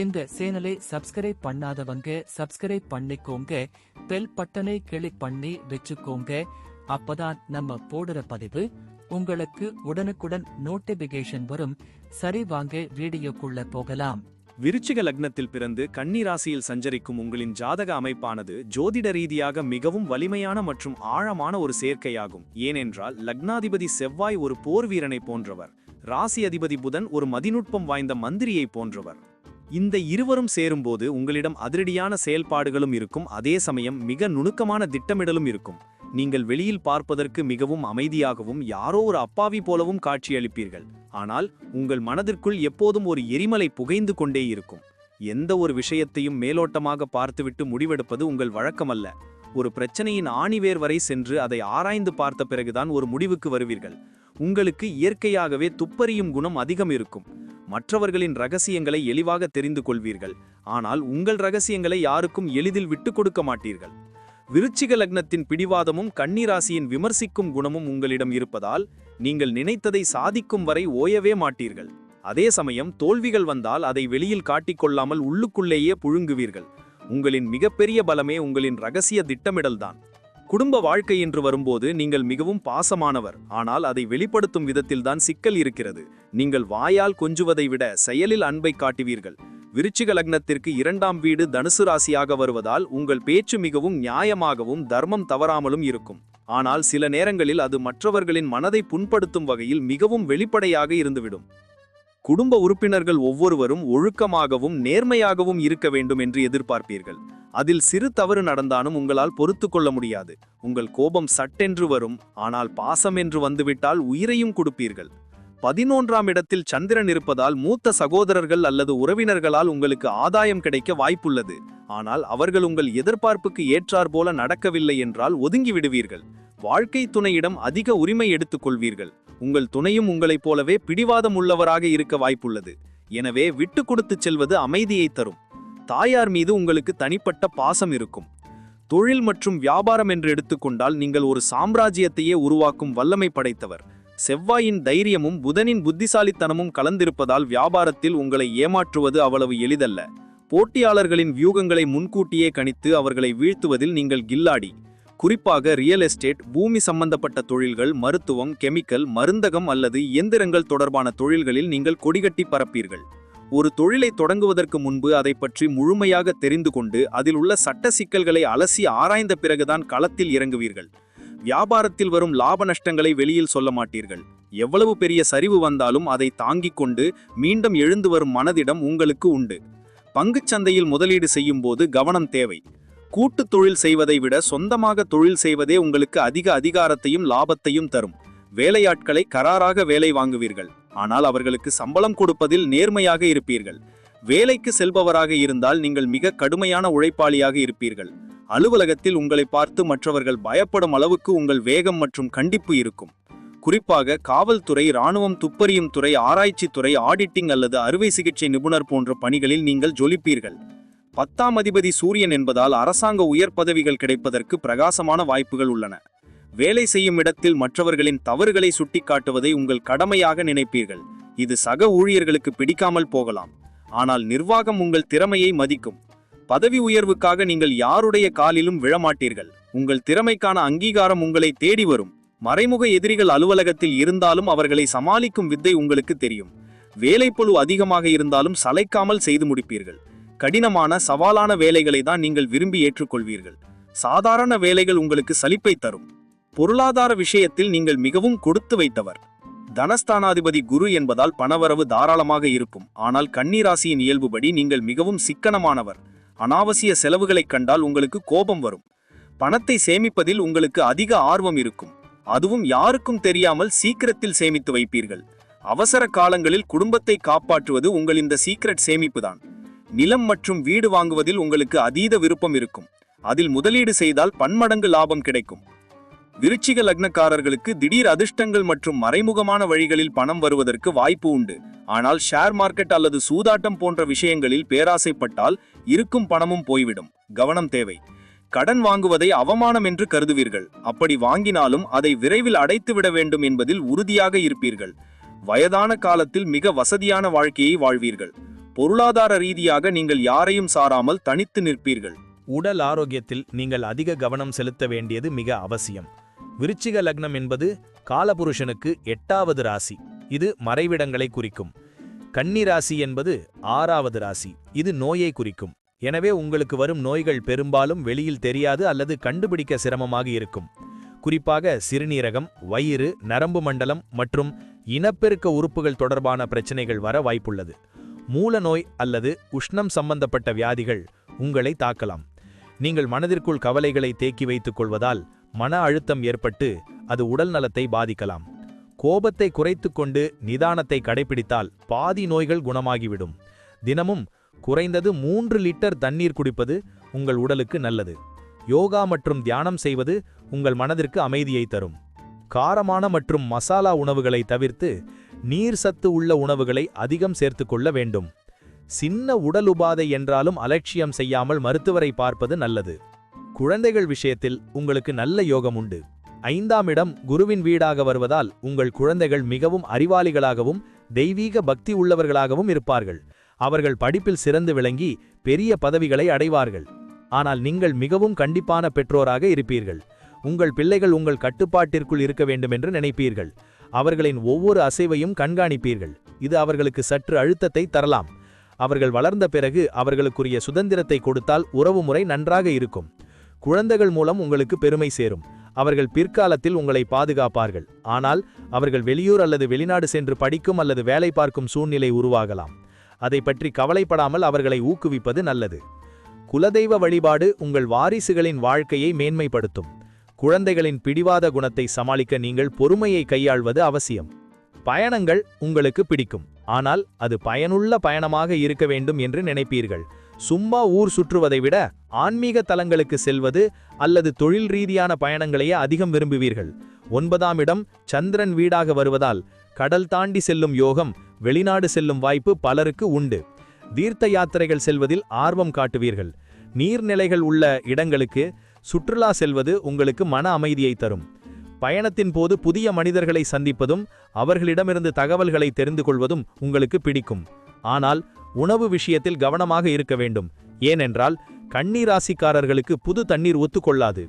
இந்த சேனலை சப்ஸ்கிரைப் பண்ணாதவங்க சப்ஸ்கிரைப் பண்ணிக்கோங்க. பெல் பட்டனை கிளிக் பண்ணி வச்சுக்கோங்க. அப்பதான் நம்ம போடுற பதிவு உங்களுக்கு உடனுக்குடன் நோட்டிபிகேஷன் வரும். சரி வாங்க வீடியோக்குள்ள போகலாம். விருச்சிக லக்னத்தில் பிறந்து கன்னிராசியில் சஞ்சரிக்கும் உங்களின் ஜாதக அமைப்பானது ஜோதிட ரீதியாக மிகவும் வலிமையான மற்றும் ஆழமான ஒரு சேர்க்கையாகும். ஏனென்றால் லக்னாதிபதி செவ்வாய் ஒரு போர் வீரனை போன்றவர். ராசி அதிபதி புதன் ஒரு மதிநுட்பம் வாய்ந்த மந்திரியை போன்றவர். இந்த இருவரும் சேரும்போது உங்களிடம் அதிரடியான செயல்பாடுகளும் இருக்கும். அதே சமயம் மிக நுணுக்கமான திட்டமிடலும் இருக்கும். நீங்கள் வெளியில் பார்ப்பதற்கு மிகவும் அமைதியாகவும் யாரோ ஒரு அப்பாவி போலவும் காட்சியளிப்பீர்கள். ஆனால் உங்கள் மனதிற்குள் எப்போதும் ஒரு எரிமலை புகைந்து கொண்டே இருக்கும். எந்த ஒரு விஷயத்தையும் மேலோட்டமாக பார்த்துவிட்டு முடிவெடுப்பது உங்கள் வழக்கமல்ல. ஒரு பிரச்சனையின் ஆணிவேர் வரை சென்று அதை ஆராய்ந்து பார்த்த பிறகுதான் ஒரு முடிவுக்கு வருவீர்கள். உங்களுக்கு இயற்கையாகவே துப்பறியும் குணம் அதிகம் இருக்கும். மற்றவர்களின் ரகசியங்களை எளிவாக தெரிந்து கொள்வீர்கள். ஆனால் உங்கள் ரகசியங்களை யாருக்கும் எளிதில் விட்டுக் கொடுக்க மாட்டீர்கள். விருச்சிக லக்னத்தின் பிடிவாதமும் கன்னிராசியின் விமர்சிக்கும் குணமும் உங்களிடம் இருப்பதால் நீங்கள் நினைத்ததை சாதிக்கும் வரை ஓயவே மாட்டீர்கள். அதே சமயம் தோல்விகள் வந்தால் அதை வெளியில் காட்டிக்கொள்ளாமல் உள்ளுக்குள்ளேயே புழுங்குவீர்கள். உங்களின் மிகப்பெரிய பலமே உங்களின் ரகசிய திட்டமிடல்தான். குடும்ப வாழ்க்கை என்று வரும்போது நீங்கள் மிகவும் பாசமானவர். ஆனால் அதை வெளிப்படுத்தும் விதத்தில்தான் சிக்கல் இருக்கிறது. நீங்கள் வாயால் கொஞ்சுவதை விட செயலில் அன்பை காட்டுவீர்கள். விருச்சிக லக்னத்திற்கு இரண்டாம் வீடு தனுசு ராசியாக வருவதால் உங்கள் பேச்சு மிகவும் நியாயமாகவும் தர்மம் தவறாமலும் இருக்கும். ஆனால் சில நேரங்களில் அது மற்றவர்களின் மனதை புண்படுத்தும் வகையில் மிகவும் வெளிப்படையாக இருந்துவிடும். குடும்ப உறுப்பினர்கள் ஒவ்வொருவரும் ஒழுக்கமாகவும் நேர்மையாகவும் இருக்க வேண்டும் என்று எதிர்பார்ப்பீர்கள். அதில் சிறு தவறு நடந்தாலும் உங்களால் பொறுத்து கொள்ள முடியாது. உங்கள் கோபம் சட்டென்று வரும் ஆனால் பாசம் என்று வந்துவிட்டால் உயிரையும் கொடுப்பீர்கள். பதினொன்றாம் இடத்தில் சந்திரன் இருப்பதால் மூத்த சகோதரர்கள் அல்லது உறவினர்களால் உங்களுக்கு ஆதாயம் கிடைக்க வாய்ப்புள்ளது. ஆனால் அவர்கள் உங்கள் எதிர்பார்ப்புக்கு ஏற்றார் போல நடக்கவில்லை என்றால் ஒதுங்கி விடுவீர்கள். வாழ்க்கை துணையிடம் அதிக உரிமை எடுத்துக் கொள்வீர்கள். உங்கள் துணையும் உங்களைப் போலவே பிடிவாதம் உள்ளவராக இருக்க வாய்ப்புள்ளது. எனவே விட்டு கொடுத்து செல்வது அமைதியை தரும். தாயார் மீது உங்களுக்கு தனிப்பட்ட பாசம் இருக்கும். தொழில் மற்றும் வியாபாரம் என்று எடுத்துக்கொண்டால் நீங்கள் ஒரு சாம்ராஜ்யத்தையே உருவாக்கும் வல்லமை படைத்தவர். செவ்வாயின் தைரியமும் புதனின் புத்திசாலித்தனமும் கலந்திருப்பதால் வியாபாரத்தில் உங்களை ஏமாற்றுவது அவ்வளவு எளிதல்ல. போட்டியாளர்களின் வியூகங்களை முன்கூட்டியே கணித்து அவர்களை வீழ்த்துவதில் நீங்கள் கில்லாடி. குறிப்பாக ரியல் எஸ்டேட் பூமி சம்பந்தப்பட்ட தொழில்கள் மருத்துவம் கெமிக்கல் மருந்தகம் அல்லது இயந்திரங்கள் தொடர்பான தொழில்களில் நீங்கள் கொடிகட்டி பரப்பீர்கள். ஒரு தொழிலை தொடங்குவதற்கு முன்பு அதை பற்றி முழுமையாக தெரிந்து கொண்டு அதில் உள்ள சட்ட சிக்கல்களை அலசி ஆராய்ந்த பிறகுதான் களத்தில் இறங்குவீர்கள். வியாபாரத்தில் வரும் லாப நஷ்டங்களை வெளியில் சொல்ல மாட்டீர்கள். எவ்வளவு பெரிய சரிவு வந்தாலும் அதை தாங்கிக் கொண்டு மீண்டும் எழுந்து வரும் மனதிடம் உங்களுக்கு உண்டு. பங்குச்சந்தையில் முதலீடு செய்யும் போது கவனம் தேவை. கூட்டுத் தொழில் செய்வதை விட சொந்தமாக தொழில் செய்வதே உங்களுக்கு அதிக அதிகாரத்தையும் லாபத்தையும் தரும். வேலையாட்களை கராராக வேலை வாங்குவீர்கள். ஆனால் அவர்களுக்கு சம்பளம் கொடுப்பதில் நேர்மையாக இருப்பீர்கள். வேலைக்கு செல்பவராக இருந்தால் நீங்கள் மிக கடுமையான உழைப்பாளியாக இருப்பீர்கள். அலுவலகத்தில் உங்களை பார்த்து மற்றவர்கள் பயப்படும் அளவுக்கு உங்கள் வேகம் மற்றும் கண்டிப்பு இருக்கும். குறிப்பாக காவல்துறை இராணுவம் துப்பறியும் துறை ஆராய்ச்சி துறை ஆடிட்டிங் அல்லது அறுவை சிகிச்சை நிபுணர் போன்ற பணிகளில் நீங்கள் ஜொலிப்பீர்கள். பத்தாம் அதிபதி சூரியன் என்பதால் அரசாங்க உயர் பதவிகள் கிடைப்பதற்கு பிரகாசமான வாய்ப்புகள் உள்ளன. வேலை செய்யும் இடத்தில் மற்றவர்களின் தவறுகளை சுட்டிக்காட்டுவதை உங்கள் கடமையாக நினைப்பீர்கள். இது சக ஊழியர்களுக்கு பிடிக்காமல் போகலாம். ஆனால் நிர்வாகம் உங்கள் திறமையை மதிக்கும். பதவி உயர்வுக்காக நீங்கள் யாருடைய காலிலும் விழமாட்டீர்கள். உங்கள் திறமைக்கான அங்கீகாரம் உங்களை தேடி வரும். மறைமுக எதிரிகள் அலுவலகத்தில் இருந்தாலும் அவர்களை சமாளிக்கும் வித்தை உங்களுக்கு தெரியும். வேலைப்பளு அதிகமாக இருந்தாலும் சளைக்காமல் செய்து முடிப்பீர்கள். கடினமான சவாலான வேலைகளை தான் நீங்கள் விரும்பி ஏற்றுக்கொள்வீர்கள். சாதாரண வேலைகள் உங்களுக்கு சலிப்பை தரும். பொருளாதார விஷயத்தில் நீங்கள் மிகவும் கொடுத்து வைத்தவர். தனஸ்தானாதிபதி குரு என்பதால் பணவரவு தாராளமாக இருக்கும். ஆனால் கன்னிராசியின் இயல்புபடி நீங்கள் மிகவும் சிக்கனமானவர். அனாவசிய செலவுகளைக் கண்டால் உங்களுக்கு கோபம் வரும். பணத்தை சேமிப்பதில் உங்களுக்கு அதிக ஆர்வம் இருக்கும். அதுவும் யாருக்கும் தெரியாமல் சீக்கிரத்தில் சேமித்து வைப்பீர்கள். அவசர காலங்களில் குடும்பத்தை காப்பாற்றுவது உங்கள் இந்த சீக்ரெட் சேமிப்புதான். நிலம் மற்றும் வீடு வாங்குவதில் உங்களுக்கு அதீத விருப்பம் இருக்கும். அதில் முதலீடு செய்தால் பன்மடங்கு லாபம் கிடைக்கும். விருச்சிக லக்னக்காரர்களுக்கு திடீர் அதிர்ஷ்டங்கள் மற்றும் மறைமுகமான வழிகளில் பணம் வருவதற்கு வாய்ப்பு உண்டு. ஆனால் ஷேர் மார்க்கெட் அல்லது சூதாட்டம் போன்ற விஷயங்களில் பேராசைப்பட்டால் இருக்கும் பணமும் போய்விடும். கவனம் தேவை. கடன் வாங்குவதை அவமானம் என்று கருதுவீர்கள். அப்படி வாங்கினாலும் அதை விரைவில் அடைத்துவிட வேண்டும் என்பதில் உறுதியாக இருப்பீர்கள். வயதான காலத்தில் மிக வசதியான வாழ்க்கையை வாழ்வீர்கள். பொருளாதார ரீதியாக நீங்கள் யாரையும் சாராமல் தனித்து நிற்பீர்கள். உடல் ஆரோக்கியத்தில் நீங்கள் அதிக கவனம் செலுத்த வேண்டியது மிக அவசியம். விருச்சிக லக்னம் என்பது காலபுருஷனுக்கு எட்டாவது ராசி. இது மறைவிடங்களை குறிக்கும். கன்னி ராசி என்பது ஆறாவது ராசி. இது நோயை குறிக்கும். எனவே உங்களுக்கு வரும் நோய்கள் பெரும்பாலும் வெளியில் தெரியாது அல்லது கண்டுபிடிக்க சிரமமாக இருக்கும். குறிப்பாக சிறுநீரகம் வயிறு நரம்பு மண்டலம் மற்றும் இனப்பெருக்க உறுப்புகள் தொடர்பான பிரச்சனைகள் வர வாய்ப்புள்ளது. மூல நோய் அல்லது உஷ்ணம் சம்பந்தப்பட்ட வியாதிகள் உங்களை தாக்கலாம். நீங்கள் மனதிற்குள் கவலைகளை தேக்கி வைத்துக் கொள்வதால் மன அழுத்தம் ஏற்பட்டு அது உடல் நலத்தை பாதிக்கலாம். கோபத்தை குறைத்து கொண்டு நிதானத்தை கடைபிடித்தால் பாதி நோய்கள் குணமாகிவிடும். தினமும் குறைந்தது மூன்று லிட்டர் தண்ணீர் குடிப்பது உங்கள் உடலுக்கு நல்லது. யோகா மற்றும் தியானம் செய்வது உங்கள் மனதிற்கு அமைதியை தரும். காரமான மற்றும் மசாலா உணவுகளை தவிர்த்து நீர் சத்து உள்ள உணவுகளை அதிகம் சேர்த்துக்கொள்ள வேண்டும். சின்ன உடல் உபாதை என்றாலும் அலட்சியம் செய்யாமல் மருத்துவரை பார்ப்பது நல்லது. குழந்தைகள் விஷயத்தில் உங்களுக்கு நல்ல யோகம் உண்டு. ஐந்தாம் இடம் குருவின் வீடாக வருவதால் உங்கள் குழந்தைகள் மிகவும் அறிவாளிகளாகவும் தெய்வீக பக்தி உள்ளவர்களாகவும் இருப்பார்கள். அவர்கள் படிப்பில் சிறந்து விளங்கி பெரிய பதவிகளை அடைவார்கள். ஆனால் நீங்கள் மிகவும் கண்டிப்பான பெற்றோராக இருப்பீர்கள். உங்கள் பிள்ளைகள் உங்கள் கட்டுப்பாட்டிற்குள் இருக்க வேண்டும் என்று நினைப்பீர்கள். அவர்களின் ஒவ்வொரு அசைவையும் கண்காணிப்பீர்கள். இது அவர்களுக்கு சற்று அழுத்தத்தை தரலாம். அவர்கள் வளர்ந்த பிறகு அவர்களுக்குரிய சுதந்திரத்தை கொடுத்தால் உறவுமுறை நன்றாக இருக்கும். குழந்தைகள் மூலம் உங்களுக்கு பெருமை சேரும். அவர்கள் பிற்காலத்தில் உங்களை பாதுகாப்பார்கள். ஆனால் அவர்கள் வெளியூர் அல்லது வெளிநாடு சென்று படிக்கும் அல்லது வேலை பார்க்கும் சூழ்நிலை உருவாகலாம். அதை பற்றி கவலைப்படாமல் அவர்களை ஊக்குவிப்பது நல்லது. குலதெய்வ வழிபாடு உங்கள் வாரிசுகளின் வாழ்க்கையை மேன்மைப்படுத்தும். குழந்தைகளின் பிடிவாத குணத்தை சமாளிக்க நீங்கள் பொறுமையை கையாள்வது அவசியம். பயணங்கள் உங்களுக்கு பிடிக்கும். ஆனால் அது பயனுள்ள பயணமாக இருக்க வேண்டும் என்று நினைப்பீர்கள். சும்மா ஊர் சுற்றுவதை விட ஆன்மீக தலங்களுக்கு செல்வது அல்லது தொழில் ரீதியான பயணங்களையே அதிகம் விரும்புவீர்கள். ஒன்பதாம் இடம் சந்திரன் வீடாக வருவதால் கடல் தாண்டி செல்லும் யோகம் வெளிநாடு செல்லும் வாய்ப்பு பலருக்கு உண்டு. தீர்த்த யாத்திரைகள் செல்வதில் ஆர்வம் காட்டுவீர்கள். நீர்நிலைகள் உள்ள இடங்களுக்கு சுற்றுலா செல்வது உங்களுக்கு மன அமைதியை தரும். பயணத்தின் போது புதிய மனிதர்களை சந்திப்பதும் அவர்களிடமிருந்து தகவல்களை தெரிந்து கொள்வதும் உங்களுக்கு பிடிக்கும். ஆனால் உணவு விஷயத்தில் கவனமாக இருக்க வேண்டும். ஏனென்றால் கண்ணீர் ராசிக்காரர்களுக்கு புது தண்ணீர் ஒத்துக்கொள்ளாது.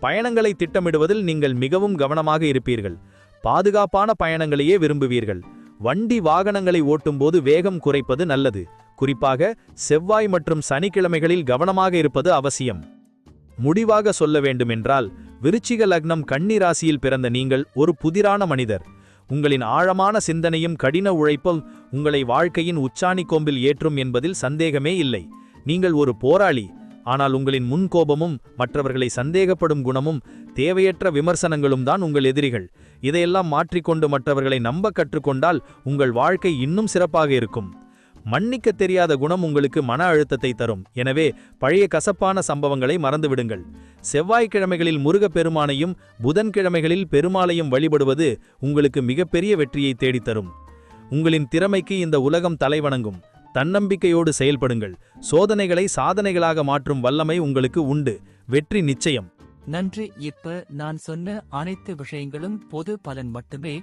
பயணங்களை திட்டமிடுவதில் நீங்கள் மிகவும் கவனமாக இருப்பீர்கள். பாதுகாப்பான பயணங்களையே விரும்புவீர்கள். வண்டி வாகனங்களை ஓட்டும்போது வேகம் குறைப்பது நல்லது. குறிப்பாக செவ்வாய் மற்றும் சனிக்கிழமைகளில் கவனமாக இருப்பது அவசியம். முடிவாக சொல்ல வேண்டுமென்றால் விருச்சிக லக்னம் கண்ணி ராசியில் பிறந்த நீங்கள் ஒரு புதிரான மனிதர். உங்களின் ஆழமான சிந்தனையும் கடின உழைப்பும் உங்களை வாழ்க்கையின் உச்சாணி கோம்பில் ஏற்றும் என்பதில் சந்தேகமே இல்லை. நீங்கள் ஒரு போராளி ஆனால் உங்களின் முன்கோபமும் மற்றவர்களை சந்தேகப்படும் குணமும் தேவையற்ற விமர்சனங்களும் தான் உங்கள் எதிரிகள். இதையெல்லாம் மாற்றிக்கொண்டு மற்றவர்களை நம்ப கற்றுக்கொண்டால் உங்கள் வாழ்க்கை இன்னும் சிறப்பாக இருக்கும். மன்னிக்க தெரியாத குணம் உங்களுக்கு மன அழுத்தத்தை தரும். எனவே பழைய கசப்பான சம்பவங்களை மறந்துவிடுங்கள். செவ்வாய்க்கிழமைகளில் முருகப் பெருமானையும் புதன்கிழமைகளில் பெருமாளையும் வழிபடுவது உங்களுக்கு மிகப்பெரிய வெற்றியை தேடித்தரும். உங்களின் திறமைக்கு இந்த உலகம் தலைவணங்கும். தன்னம்பிக்கையோடு செயல்படுங்கள். சோதனைகளை சாதனைகளாக மாற்றும் வல்லமை உங்களுக்கு உண்டு. வெற்றி நிச்சயம். நன்றி. இப்ப நான் சொன்ன அனைத்து விஷயங்களும் பொது பலன் மட்டுமே.